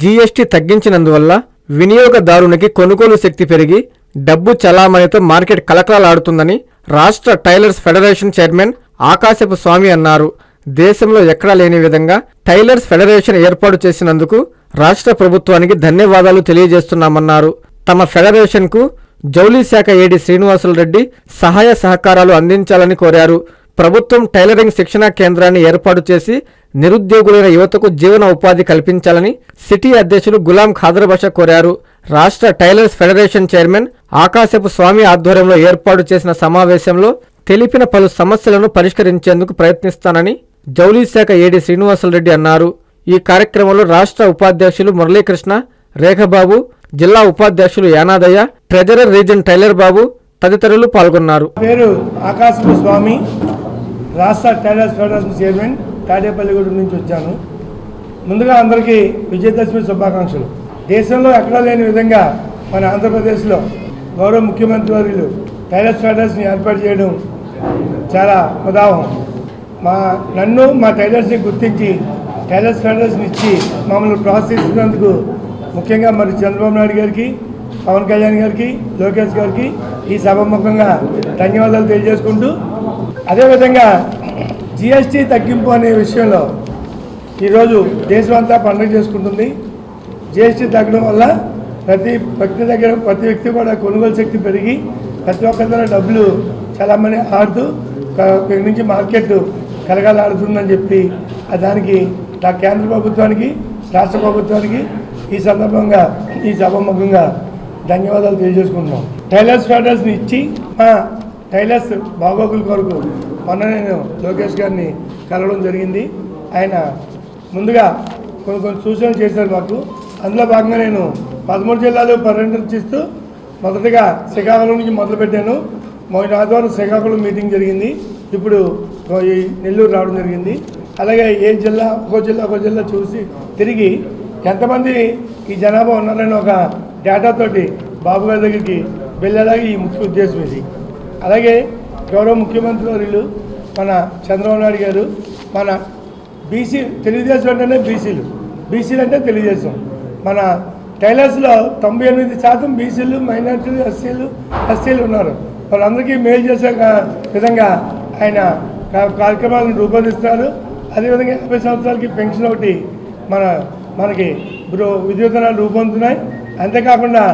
GST తగ్గించినందువల్ల వినియోగదారునికి కొనుగోలు శక్తి పెరిగి డబ్బు చలామణితో మార్కెట్ కలకలలాడుతుందని రాష్ట్ర టైలర్స్ ఫెడరేషన్ చైర్మన్ ఆకాశపు స్వామి అన్నారు. దేశంలో ఎక్కడా లేని విధంగా టైలర్స్ ఫెడరేషన్ ఏర్పాటు చేసినందుకు రాష్ట్ర ప్రభుత్వానికి ధన్యవాదాలు తెలియజేస్తున్నామన్నారు. తమ ఫెడరేషన్కు జౌలీ శాఖ ఏడి శ్రీనివాసులరెడ్డి సహాయ సహకారాలు అందించాలని కోరారు. ప్రభుత్వం టైలరింగ్ శిక్షణా కేంద్రాన్ని ఏర్పాటు చేసి నిరుద్యోగులైన యువతకు జీవన ఉపాధి కల్పించాలని సిటీ అధ్యక్షులు గులాం ఖాదర్ కోరారు. రాష్ట్ర టైలర్స్ ఫెడరేషన్ చైర్మన్ ఆకాశపు స్వామి ఆధ్వర్యంలో ఏర్పాటు చేసిన సమావేశంలో తెలిపిన పలు సమస్యలను పరిష్కరించేందుకు ప్రయత్నిస్తానని జౌలీ శాఖ ఏడీ శ్రీనివాసులరెడ్డి అన్నారు. ఈ కార్యక్రమంలో రాష్ట్ర ఉపాధ్యక్షులు మురళీకృష్ణ రేఖబాబు జిల్లా ఉపాధ్యక్షులు యానాదయ్య ట్రెజరర్ రీజన్ టైలర్ బాబు తదితరులు పాల్గొన్నారు. పేరు ఆకాశపు స్వామి రాష్ట్ర టైలర్స్ ఫెడరేషన్ చైర్మన్ తాడేపల్లిగూడెం నుంచి వచ్చాను. ముందుగా అందరికీ విజయదశమి శుభాకాంక్షలు. దేశంలో ఎక్కడా లేని విధంగా మన ఆంధ్రప్రదేశ్లో గౌరవ ముఖ్యమంత్రి వర్యులు టైలర్స్ ఫెడరేషన్ ఏర్పాటు చేయడం చాలా ఉదాహరణ మా నన్ను మా టైలర్స్ని గుర్తించి టైలర్స్ ఫెడరేషన్ ఇచ్చి మమ్మల్ని ప్రోత్సహిస్తున్నందుకు ముఖ్యంగా మరి చంద్రబాబు నాయుడు గారికి పవన్ కళ్యాణ్ గారికి లోకేష్ గారికి ఈ సభాముఖంగా ధన్యవాదాలు తెలియజేసుకుంటూ అదేవిధంగా జిఎస్టీ తగ్గింపు అనే విషయంలో ఈరోజు దేశం అంతా పండుగ చేసుకుంటుంది. జిఎస్టీ తగ్గడం వల్ల ప్రతి వ్యక్తి దగ్గర ప్రతి వ్యక్తి కూడా కొనుగోలు శక్తి పెరిగి ప్రతి ఒక్కరి డబ్బులు చాలామంది ఆడుతూ ఇక్కడి నుంచి మార్కెట్ కలగాలాడుతుందని చెప్పి దానికి నా కేంద్ర ప్రభుత్వానికి రాష్ట్ర ప్రభుత్వానికి ఈ సందర్భంగా ఈ సభాముఖంగా ధన్యవాదాలు తెలియజేసుకుంటున్నాం. టైలర్స్ ఫ్యాటర్స్ని ఇచ్చి మా టైలర్స్ బాగోగుల కొరకు మొన్న నేను లోకేష్ గారిని కలవడం జరిగింది. ఆయన ముందుగా కొన్ని కొన్ని సూచనలు చేశారు మాకు. అందులో భాగంగా నేను పదమూడు జిల్లాలు పర్యటిస్తూ మొదటగా శ్రీకాకుళం నుంచి మొదలుపెట్టాను. మొదటి ఆదివారం శ్రీకాకుళం మీటింగ్ జరిగింది. ఇప్పుడు ఈ నెల్లూరు రావడం జరిగింది. అలాగే ఏ జిల్లా ఒక్కో జిల్లా ఒక్కో జిల్లా చూసి తిరిగి ఎంతమంది ఈ జనాభా ఉన్నారని ఒక డేటాతోటి బాబు గారి దగ్గరికి వెళ్ళేలాగా ఈ ముఖ్య ఉద్దేశం ఇది. అలాగే గౌరవ ముఖ్యమంత్రి వర్యులు మన చంద్రబాబు నాయుడు గారు మన బీసీ తెలుగుదేశం అంటేనే బీసీలు. బీసీలు అంటే తెలుగుదేశం. మన టైలర్స్లో తొంభై ఎనిమిది శాతం బీసీలు మైనార్టీలు ఎస్సీలు ఎస్సీలు ఉన్నారు. వాళ్ళందరికీ మేలు చేసే విధంగా ఆయన కార్యక్రమాలను రూపొందిస్తున్నారు. అదేవిధంగా యాభై సంవత్సరాలకి పెన్షన్ ఒకటి మన మనకి ఇప్పుడు విద్యుతనాలు రూపొందుతున్నాయి. అంతేకాకుండా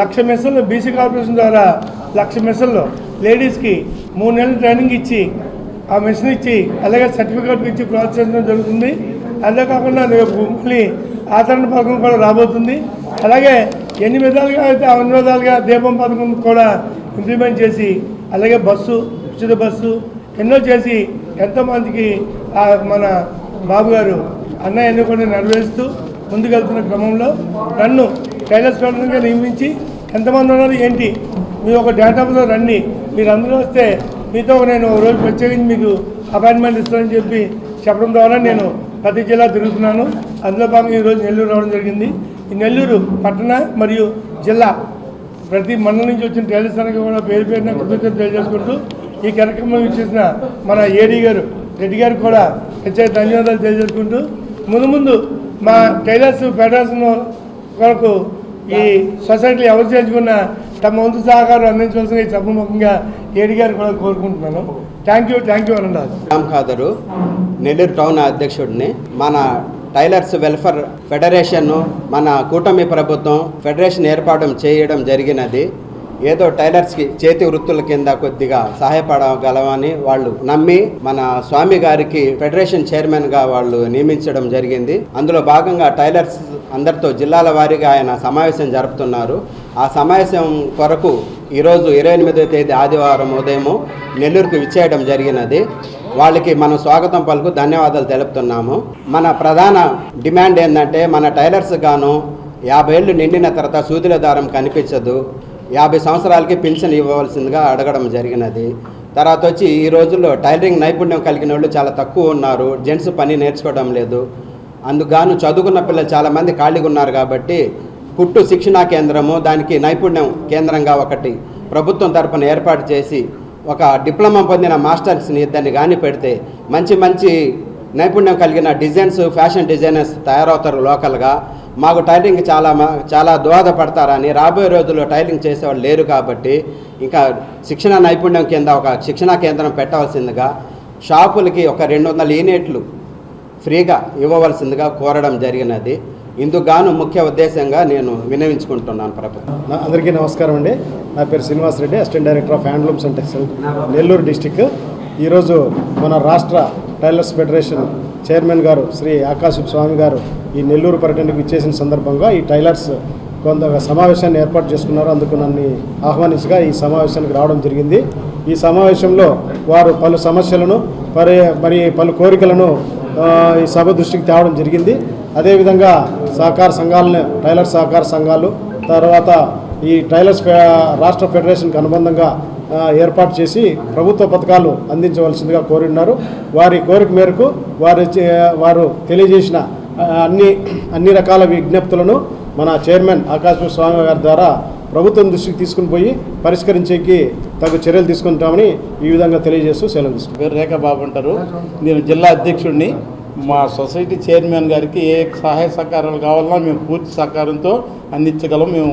లక్ష మెస్సులు బీసీ కార్పొరేషన్ ద్వారా లక్ష మెస్సుల్లో లేడీస్కి మూడు నెలలు ట్రైనింగ్ ఇచ్చి ఆ మెషిన్ ఇచ్చి అలాగే సర్టిఫికేట్ ఇచ్చి ప్రోత్సహించడం జరుగుతుంది. అంతేకాకుండా రేపు మళ్ళీ ఆచరణ పథకం కూడా రాబోతుంది. అలాగే ఎన్ని విధాలుగా అయితే అన్ని విధాలుగా దీపం పథకం కూడా ఇంప్లిమెంట్ చేసి అలాగే బస్సు ఉచిత బస్సు ఎన్నో చేసి ఎంతోమందికి ఆ మన బాబు గారు అన్నయ్య ఎన్నుకొని కూడా నెరవేరుస్తూ ముందుకెళ్తున్న క్రమంలో నన్ను టైలర్స్ ఫెడరేషన్గా నియమించి ఎంతమంది ఉన్నారు ఏంటి? మీ ఒక డేటాలో రండి. మీరు అందరూ వస్తే మీతో నేను ఒక రోజు ప్రత్యేకించి మీకు అపాయింట్మెంట్ ఇస్తానని చెప్పి చెప్పడం ద్వారా నేను ప్రతి జిల్లా తిరుగుతున్నాను. అందులో భాగంగా ఈరోజు నెల్లూరు రావడం జరిగింది. ఈ నెల్లూరు పట్టణ మరియు జిల్లా ప్రతి మండలం నుంచి వచ్చిన టైలర్స్ కూడా పేరు పేరున కృతజ్ఞతలు తెలియజేసుకుంటూ ఈ కార్యక్రమం ఇచ్చేసిన మన ఏడీ గారు రెడ్డి గారికి కూడా ప్రత్యేక ధన్యవాదాలు తెలియజేసుకుంటూ ముందు ముందు మా టైలర్స్ ఫెడరేషన్ కొరకు ఈ సొసైటీలు ఎవరు చేర్చుకున్నా తమ వంతు సహకారం అందించవలసిన ఈ సభముఖంగా ఏడి గారు కూడా కోరుకుంటున్నాను. థ్యాంక్ యూ థ్యాంక్ యూ అనండి రామ్ ఖాదరు నెల్లూరు టౌన్ అధ్యక్షుడిని. మన టైలర్స్ వెల్ఫేర్ ఫెడరేషన్ మన కూటమి ప్రభుత్వం ఫెడరేషన్ ఏర్పాటు చేయడం జరిగినది. ఏదో టైలర్స్కి చేతి వృత్తుల కింద కొద్దిగా సహాయపడగలమని వాళ్ళు నమ్మి మన స్వామి గారికి ఫెడరేషన్ చైర్మన్గా వాళ్ళు నియమించడం జరిగింది. అందులో భాగంగా టైలర్స్ అందరితో జిల్లాల వారీగా ఆయన సమావేశం జరుపుతున్నారు. ఆ సమావేశం కొరకు ఈరోజు ఇరవై ఎనిమిదో తేదీ ఆదివారం ఉదయము నెల్లూరుకు విచ్చేయడం జరిగినది. వాళ్ళకి మనం స్వాగతం పలుకు ధన్యవాదాలు తెలుపుతున్నాము. మన ప్రధాన డిమాండ్ ఏంటంటే మన టైలర్స్ గాను యాభై ఏళ్ళు నిండిన తర్వాత సూదుల దారం కనిపించదు. యాభై సంవత్సరాలకి పెన్షన్ ఇవ్వవలసిందిగా అడగడం జరిగినది. తర్వాత వచ్చి ఈ రోజుల్లో టైలరింగ్ నైపుణ్యం కలిగిన వాళ్ళు చాలా తక్కువ ఉన్నారు. జెంట్స్ పని నేర్చుకోవడం లేదు. అందుకు చదువుకున్న పిల్లలు చాలామంది ఖాళీగా ఉన్నారు కాబట్టి పుట్టు శిక్షణా కేంద్రము దానికి నైపుణ్యం కేంద్రంగా ఒకటి ప్రభుత్వం తరపున ఏర్పాటు చేసి ఒక డిప్లొమా పొందిన మాస్టర్స్ని ఇద్దరిని కానీ పెడితే మంచి మంచి నైపుణ్యం కలిగిన డిజైన్స్ ఫ్యాషన్ డిజైనర్స్ తయారవుతారు లోకల్గా. మాకు టైలింగ్ చాలా చాలా దోహదపడతారని రాబోయే రోజుల్లో టైలింగ్ చేసేవాళ్ళు లేరు కాబట్టి ఇంకా శిక్షణ నైపుణ్యం కింద ఒక శిక్షణా కేంద్రం పెట్టవలసిందిగా షాపులకి ఒక రెండు వందల యూనిట్లు ఫ్రీగా ఇవ్వవలసిందిగా కోరడం జరిగినది. ఇందుకు గాను ముఖ్య ఉద్దేశంగా నేను వినవించుకుంటున్నాను ప్రభుత్వం. అందరికీ నమస్కారం అండి. నా పేరు Srinivas Reddy assistant director of handlooms and textile Nellore district. ఈరోజు మన రాష్ట్ర టైలర్స్ ఫెడరేషన్ చైర్మన్ గారు శ్రీ ఆకాశ స్వామి గారు ఈ నెల్లూరు పర్యటనకు ఇచ్చేసిన సందర్భంగా ఈ టైలర్స్ కొంత సమావేశాన్ని ఏర్పాటు చేసుకున్నారు. అందుకు నన్ను ఆహ్వానించగా ఈ సమావేశానికి రావడం జరిగింది. ఈ సమావేశంలో వారు పలు సమస్యలను మరి మరి పలు కోరికలను ఈ సభ దృష్టికి తేవడం జరిగింది. అదేవిధంగా సహకార సంఘాలను టైలర్ సహకార సంఘాలు తర్వాత ఈ టైలర్స్ రాష్ట్ర ఫెడరేషన్కి అనుబంధంగా ఏర్పాటు చేసి ప్రభుత్వ పథకాలు అందించవలసిందిగా కోరున్నారు వారి కోరిక మేరకు వారి వారు తెలియజేసిన అన్ని అన్ని రకాల విజ్ఞప్తులను మన చైర్మన్ ఆకాశ స్వామి గారి ద్వారా ప్రభుత్వం దృష్టికి తీసుకుని పోయి పరిష్కరించేకి తగు చర్యలు తీసుకుంటామని ఈ విధంగా తెలియజేస్తూ సెలవు తీసుకుంటాం పేరు రేఖాబాబు అంటారు. నేను జిల్లా అధ్యక్షుడిని. మా సొసైటీ చైర్మన్ గారికి ఏ సహాయ సహకారాలు కావాలన్నా మేము పూర్తి సహకారంతో అందించగలం. మేము